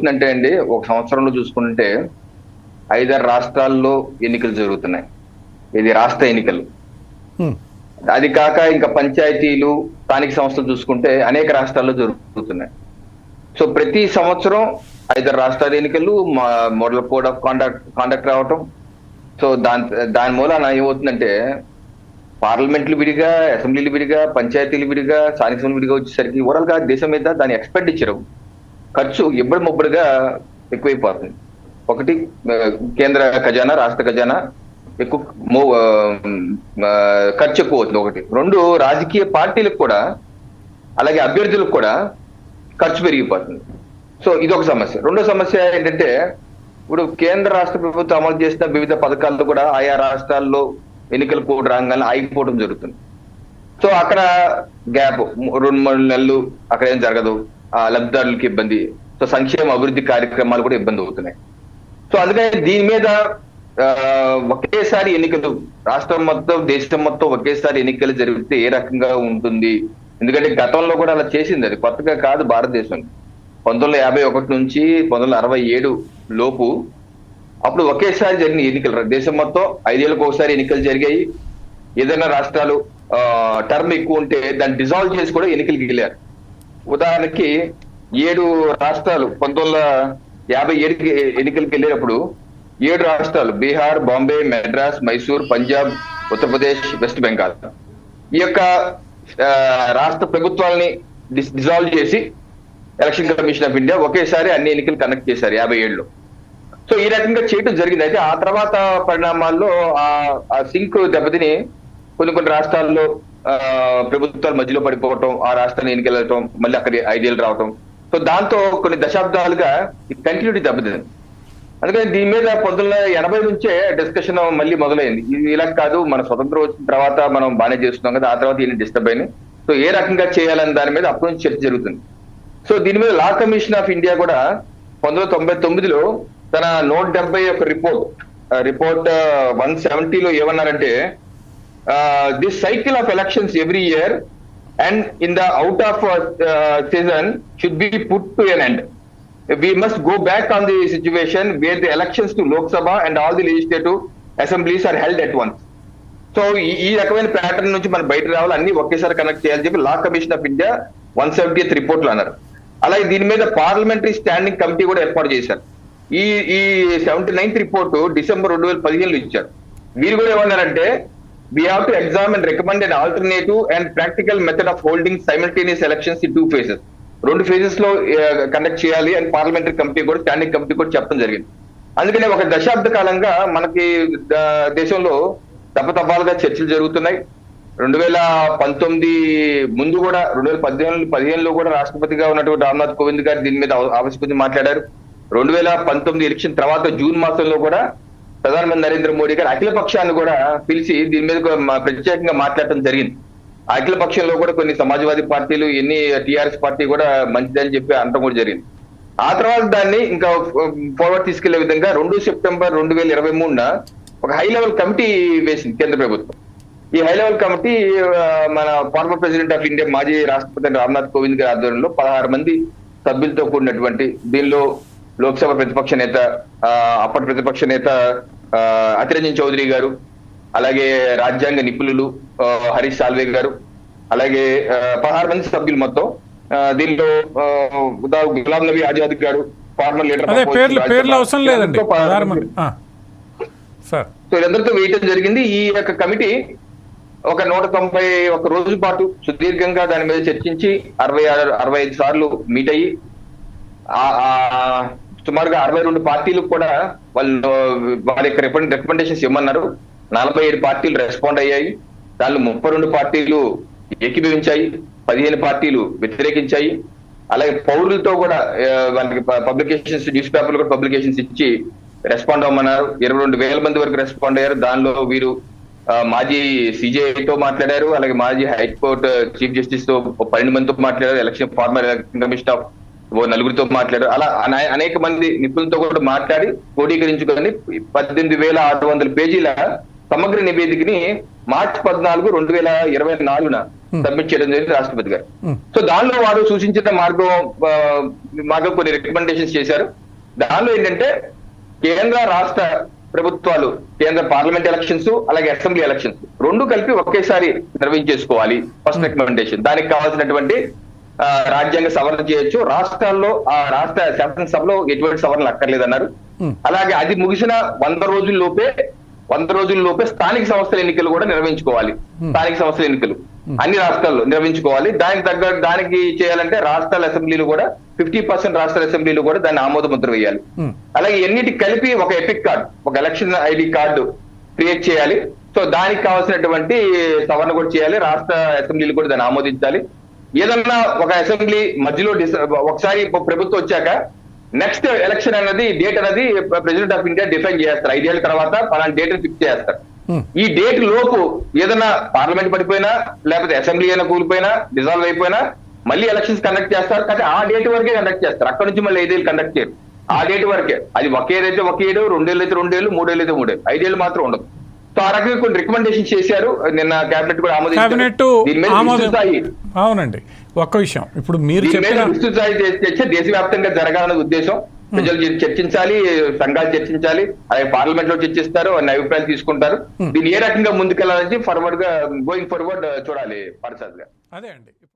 ఏమవుతుందంటే అండి ఒక సంవత్సరంలో చూసుకుంటే ఐదారు రాష్ట్రాల్లో ఎన్నికలు జరుగుతున్నాయి. ఇది రాష్ట్ర ఎన్నికలు. అది కాక ఇంకా పంచాయతీలు స్థానిక సంస్థలు చూసుకుంటే అనేక రాష్ట్రాల్లో జరుగుతున్నాయి. సో ప్రతి సంవత్సరం ఐదారు రాష్ట్రాల ఎన్నికలు model code of conduct conduct రావటం. సో దాని దాని మూలాన ఏమవుతుందంటే పార్లమెంట్లు విడిగా అసెంబ్లీలు విడిగా పంచాయతీలు విడిగా స్థానిక సంస్థలు విడిగా వచ్చేసరికి ఓవరాల్గా దేశం మీద దాని ఎక్స్పెండిచర్. ఖర్చు ఇబ్బడి ముబ్బడిగా ఎక్కువైపోతుంది. ఒకటి కేంద్ర ఖజానా రాష్ట్ర ఖజానా ఎక్కువ ఖర్చు ఎక్కువ అవుతుంది ఒకటి. రెండు రాజకీయ పార్టీలకు కూడా అలాగే అభ్యర్థులకు కూడా ఖర్చు పెరిగిపోతుంది. సో ఇది ఒక సమస్య. రెండో సమస్య ఏంటంటే ఇప్పుడు కేంద్ర రాష్ట్ర ప్రభుత్వం అమలు చేసిన వివిధ పథకాల్లో కూడా ఆయా రాష్ట్రాల్లో ఎన్నికల కోడ్ రాగానే ఆగిపోవడం జరుగుతుంది. సో అక్కడ గ్యాప్ రెండు మూడు నెలలు అక్కడ ఏం జరగదు. లబ్ధిదారులకి ఇబ్బంది. సో సంక్షేమ అభివృద్ధి కార్యక్రమాలు కూడా ఇబ్బంది అవుతున్నాయి. సో అందుకని దీని మీద ఒకేసారి ఎన్నికలు రాష్ట్రం మొత్తం దేశం మొత్తం ఒకేసారి ఎన్నికలు జరిగితే ఏ రకంగా ఉంటుంది? ఎందుకంటే గతంలో కూడా అలా చేసింది అది. కొత్తగా కాదు భారతదేశం. పంతొమ్మిది వందల యాభై ఒకటి నుంచి పంతొమ్మిది వందల అరవై ఏడు లోపు అప్పుడు ఒకేసారి జరిగిన ఎన్నికలు. దేశం మొత్తం ఐదేళ్ళకి ఒకసారి ఎన్నికలు జరిగాయి. ఏదైనా రాష్ట్రాలు టర్మ్ ఎక్కువ ఉంటే దాన్ని డిజాల్వ్ చేసి కూడా ఎన్నికలకు వెళ్ళారు. ఉదాహరణకి ఏడు రాష్ట్రాలు పంతొమ్మిది వందల యాభై ఏడుకి ఎన్నికలకు వెళ్ళేటప్పుడు ఏడు రాష్ట్రాలు బీహార్ బాంబే మెడ్రాస్ మైసూర్ పంజాబ్ ఉత్తరప్రదేశ్ వెస్ట్ బెంగాల్ ఈ యొక్క రాష్ట్ర ప్రభుత్వాలని డిజాల్వ్ చేసి ఎలక్షన్ కమిషన్ ఆఫ్ ఇండియా ఒకేసారి అన్ని ఎన్నికలు కనెక్ట్ చేశారు యాభై ఏడులో. సో ఈ రకంగా చేయడం జరిగింది. అయితే ఆ తర్వాత పరిణామాల్లో ఆ సింక్ దెబ్బతిని కొన్ని కొన్ని రాష్ట్రాల్లో ప్రభుత్వాలు మధ్యలో పడిపోవటం ఆ రాష్ట్రాన్ని ఎన్నికెళ్ళటం మళ్ళీ అక్కడ ఐడియాలు రావటం. సో దాంతో కొన్ని దశాబ్దాలుగా ఈ కంటిన్యూటీ దెబ్బతింది. అందుకని దీని మీద పంతొమ్మిది వందల ఎనభై నుంచే డిస్కషన్ మళ్ళీ మొదలైంది. ఇది ఇలా కాదు మన స్వతంత్రం వచ్చిన తర్వాత మనం బాగానే చేస్తున్నాం కదా ఆ తర్వాత ఈయన డిస్టర్బ్ అయింది సో ఏ రకంగా చేయాలని దాని మీద అప్పటి నుంచి చర్చ జరుగుతుంది. సో దీని మీద లా కమిషన్ ఆఫ్ ఇండియా కూడా పంతొమ్మిది వందల తొంభై తొమ్మిదిలో తన నూట డెబ్బై ఒక రిపోర్ట్ రిపోర్ట్ వన్ సెవెంటీలో ఏమన్నారంటే this cycle of elections every year and in the out of season should be put to an end we must go back on the situation where the elections to Lok Sabha and all the legislative assemblies are held at once. So ఈ రకమైన pattern నుంచి మనం బయట రావాలి. అన్ని ఒకేసారి connect చేయాలని చెప్పి law commission of India one seventy రిపోర్ట్లో అన్నారు. అలాగే దీని మీద పార్లమెంటరీ స్టాండింగ్ కమిటీ కూడా ఏర్పాటు చేశారు. ఈ ఈ సెవెంటీ నైన్త్ రిపోర్ట్ డిసెంబర్ రెండు వేల పదిహేనులో ఇచ్చారు. వీరు కూడా ఏమన్నారంటే we have to examine recommend an alternative and practical method of holding simultaneous elections in two phases. రెండు ఫేజెస్లో కండక్ట్ చేయాలి అండ్ పార్లమెంటరీ కమిటీ కూడా స్టాండింగ్ కమిటీ కూడా చెప్పడం జరిగింది. అందుకనే ఒక దశాబ్ద కాలంగా మనకి దేశంలో తప్పతప్పాలుగా చర్చలు జరుగుతున్నాయి. రెండు వేల పంతొమ్మిది ముందు కూడా రెండు వేల పద్దెనిమిది పదిహేనులో కూడా రాష్ట్రపతిగా ఉన్నటువంటి రామ్నాథ్ కోవింద్ గారు దీని మీద ఆవ- ఆవశ్యకత మాట్లాడారు. రెండు వేల పంతొమ్మిది ఎలక్షన్ తర్వాత జూన్ మాసంలో కూడా ప్రధానమంత్రి నరేంద్ర మోడీ గారు అఖిల పక్షాన్ని కూడా పిలిచి దీని మీద ప్రత్యేకంగా మాట్లాడటం జరిగింది. అఖిలపక్షంలో అఖిల పక్షంలో కూడా కొన్ని సమాజ్వాదీ పార్టీలు ఎన్ని టిఆర్ఎస్ పార్టీ కూడా మంచిదని చెప్పి అనడం కూడా జరిగింది. ఆ తర్వాత దాన్ని ఇంకా ఫార్వర్డ్ తీసుకెళ్ళే విధంగా రెండు సెప్టెంబర్ రెండు వేల ఇరవై మూడున ఒక హై లెవెల్ కమిటీ వేసింది కేంద్ర ప్రభుత్వం. ఈ హై లెవెల్ కమిటీ మన ఫార్మర్ ప్రెసిడెంట్ ఆఫ్ ఇండియా మాజీ రాష్ట్రపతి రామ్నాథ్ కోవింద్ గారి ఆధ్వర్యంలో పదహారు మంది సభ్యులతో కూడినటువంటి దీనిలో లోక్సభ ప్రతిపక్ష నేత అప్పటి ప్రతిపక్ష నేత అతిరంజన్ చౌదరి గారు అలాగే రాజ్యాంగ నిపుణులు హరీష్ సాల్వే గారు అలాగే పదహారు మంది సభ్యులు మొత్తం దీనిలో గులాం నబీ ఆజాద్ గారు ఫార్మర్ లీడర్ పేర్లు అవసరం లేదండి. సో ఇదందరితో వేయటం జరిగింది. ఈ యొక్క కమిటీ ఒక నూట తొంభై ఒక రోజు పాటు సుదీర్ఘంగా దాని మీద చర్చించి అరవై ఆరు అరవై ఐదు సార్లు మీట్ అయ్యి సుమారుగా అరవై రెండు పార్టీలు కూడా వాళ్ళు వారి యొక్క రికమెండేషన్స్ ఇవ్వమన్నారు. నలభై ఏడు పార్టీలు రెస్పాండ్ అయ్యాయి. దానిలో ముప్పై రెండు పార్టీలు ఏకీభవించాయి. పదిహేను పార్టీలు వ్యతిరేకించాయి. అలాగే పౌరులతో కూడా వాళ్ళకి పబ్లికేషన్స్ న్యూస్ పేపర్లు కూడా పబ్లికేషన్స్ ఇచ్చి రెస్పాండ్ అవ్వమన్నారు. ఇరవై రెండు వేల మంది వరకు రెస్పాండ్ అయ్యారు. దానిలో వీరు మాజీ సిజేతో మాట్లాడారు. అలాగే మాజీ హైకోర్టు చీఫ్ జస్టిస్తో పన్నెండు మందితో మాట్లాడారు. Election former election commission of ఓ నలుగురితో మాట్లాడారు. అలా అనే- అనేక మంది నిపుణులతో కూడా మాట్లాడి క్రోడీకరించుకొని పద్దెనిమిది వేల ఆరు వందల పేజీల సమగ్ర నివేదికని మార్చ్ పద్నాలుగు రెండు వేల ఇరవై నాలుగున సబ్మిట్ చేయడం జరిగింది రాష్ట్రపతి గారు. సో దానిలో వారు సూచించిన మార్గం మార్గం కొన్ని రికమెండేషన్స్ చేశారు. దానిలో ఏంటంటే కేంద్ర రాష్ట్ర ప్రభుత్వాలు కేంద్ర పార్లమెంట్ ఎలక్షన్స్ అలాగే అసెంబ్లీ ఎలక్షన్స్ రెండు కలిపి ఒకేసారి నిర్వహించేసుకోవాలి. First recommendation. దానికి కావాల్సినటువంటి రాజ్యాంగ సవరణ చేయొచ్చు. రాష్ట్రాల్లో ఆ రాష్ట్ర శాసనసభలో ఎటువంటి సవరణలు అక్కర్లేదన్నారు. అలాగే అది ముగిసిన వంద రోజుల లోపే వంద రోజుల లోపే స్థానిక సంస్థల ఎన్నికలు కూడా నిర్వహించుకోవాలి. స్థానిక సంస్థల ఎన్నికలు. అన్ని రాష్ట్రాల్లో నిర్వహించుకోవాలి. దానికి తగ్గ దానికి చేయాలంటే రాష్ట్రాల అసెంబ్లీలు కూడా ఫిఫ్టీ పర్సెంట్ రాష్ట్రాల అసెంబ్లీలు కూడా దాన్ని ఆమోద ముద్ర వేయాలి. అలాగే ఎన్నిటి కలిపి ఒక ఎపిక్ కార్డ్ ఒక ఎలక్షన్ ఐడి కార్డు క్రియేట్ చేయాలి. సో దానికి కావాల్సినటువంటి సవరణ కూడా చేయాలి. రాష్ట్ర అసెంబ్లీలు కూడా దాన్ని ఆమోదించాలి. ఏదన్నా ఒక అసెంబ్లీ మధ్యలో ఒకసారి ప్రభుత్వం వచ్చాక నెక్స్ట్ ఎలక్షన్ అనేది డేట్ అనేది ప్రెసిడెంట్ ఆఫ్ ఇండియా డిఫైన్ చేస్తారు. ఐదేళ్ళ తర్వాత పలానా డేట్ ఫిక్స్ చేస్తారు. ఈ డేట్ లోపు ఏదైనా పార్లమెంట్ పడిపోయినా లేకపోతే అసెంబ్లీ అయినా కూలిపోయినా డిజాల్వ్ అయిపోయినా మళ్ళీ ఎలక్షన్స్ కండక్ట్ చేస్తారు. కానీ ఆ డేట్ వరకే కండక్ట్ చేస్తారు. అక్కడ నుంచి మళ్ళీ ఐదేళ్ళు కండక్ట్ చేయరు. ఆ డేట్ వరకే. అది ఒక ఏదైతే ఒక ఏడు రెండేళ్ళు అయితే రెండేళ్ళు మూడేళ్ళు అయితే మూడేళ్ళు. ఐదేళ్ళు మాత్రం ఉండదు. సో ఆ రకంగా కొన్ని రికమెండేషన్ చేశారు. నిన్న కేబినెట్ కూడా ఆమోదించారు. అవునండి. ఒక్క విషయం. ఇప్పుడు మీరు దీని మీద చెప్పిన విస్తృత స్థాయి చే- చర్చ దేశవ్యాప్తంగా జరగాలనే ఉద్దేశం. ప్రజలు చర్- చర్చించాలి సంఘాలు చర్చించాలి అలాగే పార్లమెంట్లో చర్చిస్తారు అన్ని అభిప్రాయాలు తీసుకుంటారు. దీన్ని ఏ రకంగా ముందుకెళ్ళాలని ఫార్వర్డ్గా గోయింగ్ ఫార్వర్డ్ చూడాలి ప్రసాద్ గారు. అదే అండి.